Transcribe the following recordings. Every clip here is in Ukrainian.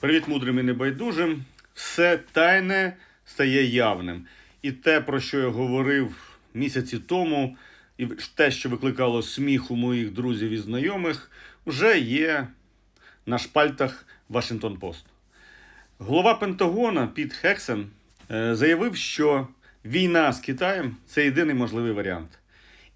Привіт, мудрим і небайдужим. Все тайне стає явним. І те, про що я говорив місяці тому, і те, що викликало сміх у моїх друзів і знайомих, вже є на шпальтах Вашингтон Пост. Голова Пентагона Піт Хексен е, заявив, що війна з Китаєм це єдиний можливий варіант.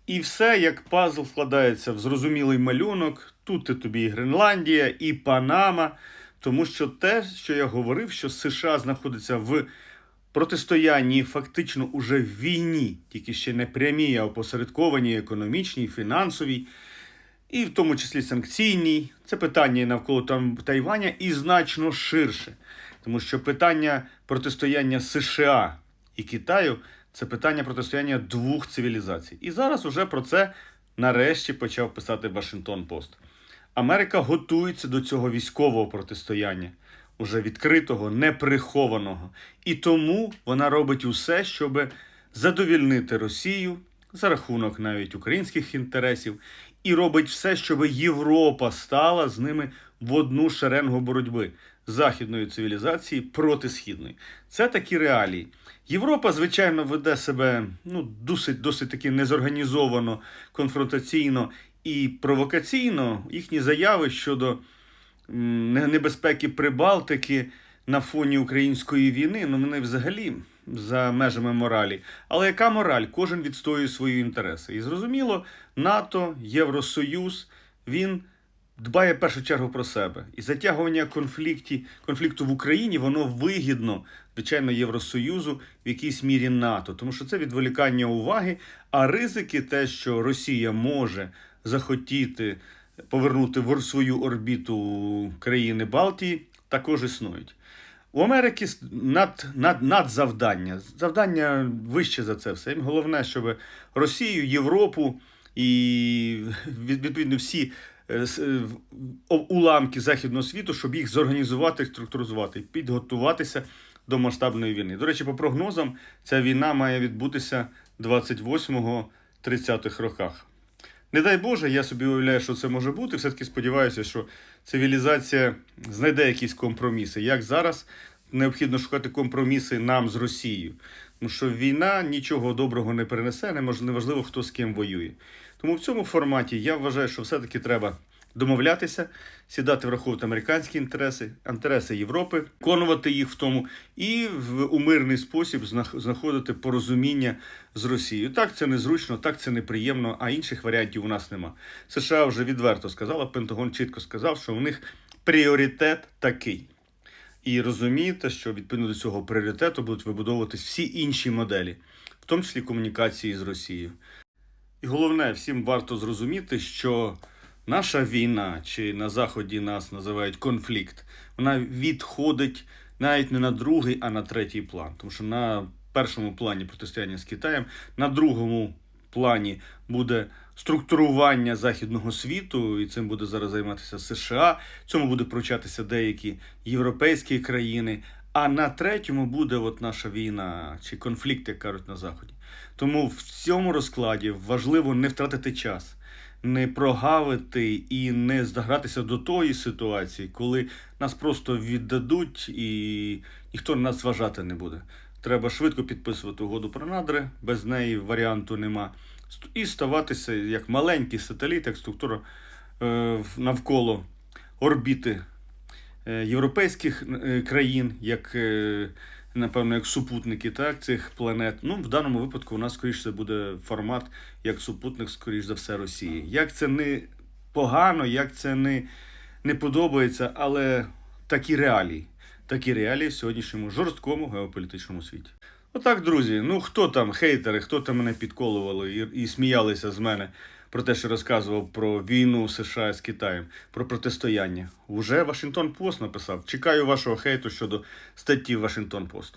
І все як пазл складається в зрозумілий малюнок. Тут і тобі і Гренландія, і Панама. Тому що те, що я говорив, що США знаходиться в протистоянні, фактично уже в війні, тільки ще не прямій, а опосередкованій економічній, фінансовій, і в тому числі санкційній. Це питання навколо там Тайваня і значно ширше. Тому що питання протистояння США і Китаю це питання протистояння двох цивілізацій. І зараз уже про це нарешті почав писати Вашингтон Пост. Америка готується до цього військового протистояння, уже відкритого, неприхованого. І тому вона робить усе, щоб задовільнити Росію за рахунок навіть українських інтересів, і робить все, щоб Європа стала з ними в одну шеренгу боротьби західної цивілізації проти східної. Це такі реалії. Європа, звичайно, веде себе ну, досить, досить таки незорганізовано, конфронтаційно і провокаційно. Їхні заяви щодо небезпеки Прибалтики на фоні української війни, ну вони взагалі за межами моралі. Але яка мораль? Кожен відстоює свої інтереси. І зрозуміло, НАТО, Євросоюз, він дбає в першу чергу про себе. І затягування конфлікті, конфлікту в Україні воно вигідно, звичайно, Євросоюзу, в якійсь мірі НАТО, тому що це відволікання уваги, а ризики, те, що Росія може захотіти повернути в свою орбіту країни Балтії, також існують. У Америки с- над, над, надзавдання. Завдання вище за це все. Їм головне, щоб Росію, Європу і від- відповідно всі е, е, уламки західного світу, щоб їх зорганізувати, структуризувати, підготуватися до масштабної війни. До речі, по прогнозам, ця війна має відбутися 28-30-х роках. Не дай Боже, я собі уявляю, що це може бути. Все-таки сподіваюся, що цивілізація знайде якісь компроміси. Як зараз необхідно шукати компроміси нам з Росією. Тому що війна нічого доброго не принесе, неважливо, хто з ким воює. Тому в цьому форматі я вважаю, що все-таки треба домовлятися, сідати, враховувати американські інтереси, інтереси Європи, виконувати їх в тому і в у мирний спосіб знаходити порозуміння з Росією. Так це незручно, так це неприємно, а інших варіантів у нас нема. США вже відверто сказала, Пентагон чітко сказав, що у них пріоритет такий. І розумієте, що відповідно до цього пріоритету будуть вибудовуватись всі інші моделі, в тому числі комунікації з Росією. І головне, всім варто зрозуміти, що наша війна, чи на Заході нас називають конфлікт, вона відходить навіть не на другий, а на третій план. Тому що на першому плані протистояння з Китаєм, на другому плані буде структурування західного світу, і цим буде зараз займатися США. Цьому буде пручатися деякі європейські країни. А на третьому буде от наша війна чи конфлікт, як кажуть на Заході. Тому в цьому розкладі важливо не втратити час, не прогавити і не здогратися до тої ситуації, коли нас просто віддадуть і ніхто на нас зважати не буде. Треба швидко підписувати угоду про надри, без неї варіанту нема. І ставатися як маленький сателіт, як структура е, навколо орбіти е, європейських е, країн, як, напевно, як супутники так, цих планет. Ну, в даному випадку у нас, скоріше, це буде формат як супутник, скоріш за все, Росії. Як це не погано, як це не, не подобається, але такі реалії. Такі реалії в сьогоднішньому жорсткому геополітичному світі. Отак, друзі. Ну хто там хейтери, хто там мене підколували і, і сміялися з мене про те, що розказував про війну США з Китаєм, про протистояння. Уже Вашингтон Пост написав. Чекаю вашого хейту щодо статті Вашингтон Пост.